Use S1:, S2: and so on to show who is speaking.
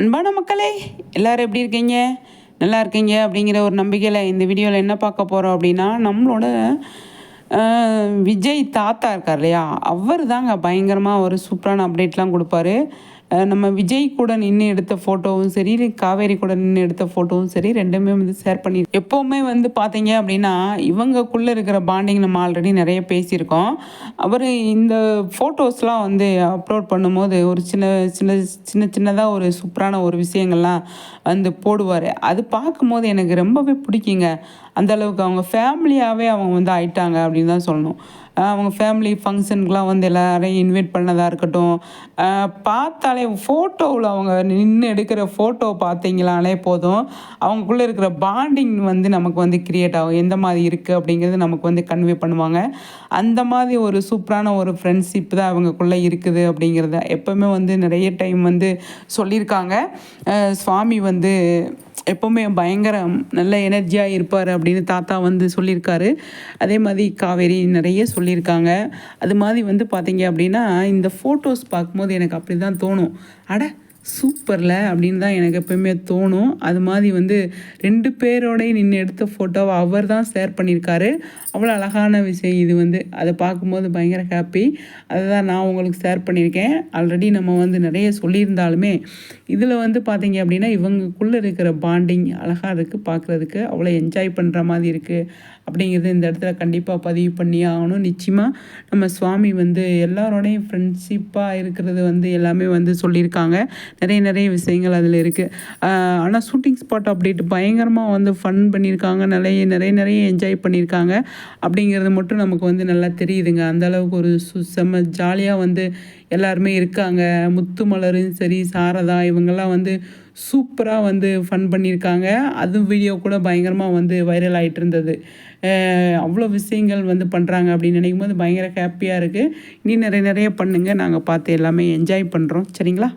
S1: அன்பான மக்களே எல்லோரும் எப்படி இருக்கீங்க? நல்லா இருக்கீங்க அப்படிங்கிற ஒரு நம்பிக்கையில் இந்த வீடியோவில் என்ன பார்க்க போகிறோம் அப்படின்னா நம்மளோட விஜய் தாத்தா இருக்கார் இல்லையா? அவர் தாங்க பயங்கரமாக ஒரு சூப்பரான அப்டேட்லாம் கொடுப்பாரு. நம்ம விஜய் கூட நின்று எடுத்த ஃபோட்டோவும் சரி காவேரி கூட நின்று எடுத்த ஃபோட்டோவும் சரி ரெண்டுமே வந்து ஷேர் பண்ணி எப்போவுமே வந்து பார்த்தீங்க அப்படின்னா இவங்கக்குள்ளே இருக்கிற பாண்டிங் நம்ம ஆல்ரெடி நிறைய பேசியிருக்கோம். அவர் இந்த ஃபோட்டோஸ்லாம் வந்து அப்லோட் பண்ணும்போது ஒரு சின்ன சின்ன சின்ன சின்னதாக ஒரு சூப்பரான ஒரு விஷயங்கள்லாம் வந்து போடுவார். அது பார்க்கும்போது எனக்கு ரொம்பவே பிடிக்குங்க. அந்த அளவுக்கு அவங்க ஃபேமிலியாகவே அவங்க வந்து ஆயிட்டாங்க அப்படின்னு தான் சொல்லணும். அவங்க ஃபேமிலி ஃபங்க்ஷனுக்குலாம் வந்து எல்லாரையும் இன்வைட் பண்ணதாக இருக்கட்டும். பார்த்தாலே ஃபோட்டோவில் அவங்க நின்று எடுக்கிற ஃபோட்டோ பார்த்தீங்களாலே போதும். அவங்களுக்குள்ளே இருக்கிற பாண்டிங் வந்து நமக்கு வந்து கிரியேட் ஆகும். எந்த மாதிரி இருக்குது அப்படிங்கிறது நமக்கு வந்து கன்வே பண்ணுவாங்க. அந்த மாதிரி ஒரு சூப்பரான ஒரு ஃப்ரெண்ட்ஷிப் தான் அவங்களுக்குள்ளே இருக்குது அப்படிங்கிறத எப்போவுமே வந்து நிறைய டைம் வந்து சொல்லியிருக்காங்க. சுவாமி வந்து எப்போவுமே பயங்கர நல்ல எனர்ஜியாக இருப்பார் அப்படின்னு தாத்தா வந்து சொல்லியிருக்காரு. அதே மாதிரி காவேரி நிறைய சொல்லி சொல்லியிருக்காங்க. அது மாதிரி வந்து பார்த்தீங்க அப்படின்னா இந்த ஃபோட்டோஸ் பார்க்கும்போது எனக்கு அப்படி தான் தோணும். அட சூப்பரில் அப்படின்னு தான் எனக்கு எப்பவுமே தோணும். அது மாதிரி வந்து ரெண்டு பேரோடையும் நின்று எடுத்த ஃபோட்டோவை அவர் தான் ஷேர் பண்ணியிருக்காரு. அவ்வளோ அழகான விஷயம் இது வந்து. அதை பார்க்கும்போது பயங்கர ஹாப்பி அதை தான் நான் உங்களுக்கு ஷேர் பண்ணியிருக்கேன். ஆல்ரெடி நம்ம வந்து நிறைய சொல்லியிருந்தாலுமே இதில் வந்து பார்த்தீங்க அப்படின்னா இவங்களுக்குள்ளே இருக்கிற பாண்டிங் அழகாக இருக்குது பார்க்குறதுக்கு. அவ்வளோ என்ஜாய் பண்ணுற மாதிரி இருக்குது அப்படிங்கிறது இந்த இடத்துல கண்டிப்பாக பதிவு பண்ணி ஆகணும். நிச்சயமாக நம்ம சுவாமி வந்து எல்லாரோடையும் ஃப்ரெண்ட்ஷிப்பாக இருக்கிறது வந்து எல்லாமே வந்து சொல்லியிருக்காங்க. நிறைய நிறைய விஷயங்கள் அதில் இருக்குது ஆனால் ஷூட்டிங் ஸ்பாட் அப்டேட் பயங்கரமாக வந்து ஃபன் பண்ணியிருக்காங்க நிறைய நிறைய நிறைய என்ஜாய் பண்ணியிருக்காங்க அப்படிங்கிறது மட்டும் நமக்கு வந்து நல்லா தெரியுதுங்க. அந்தளவுக்கு ஒரு சு செம்ம ஜாலியாக வந்து எல்லாருமே இருக்காங்க. முத்து மலரும் சரி சாரதா இவங்கெல்லாம் வந்து சூப்பராக வந்து ஃபன் பண்ணியிருக்காங்க அதுவும் வீடியோ கூட பயங்கரமாக வந்து வைரல் ஆகிட்டு இருந்தது. அவ்வளோ விஷயங்கள் வந்து பண்ணுறாங்க அப்படின்னு நினைக்கும் போது பயங்கர ஹாப்பியாக இருக்குது இனி நிறைய நிறைய பண்ணுங்கள் நாங்கள் பார்த்து எல்லாமே என்ஜாய் பண்ணுறோம் சரிங்களா?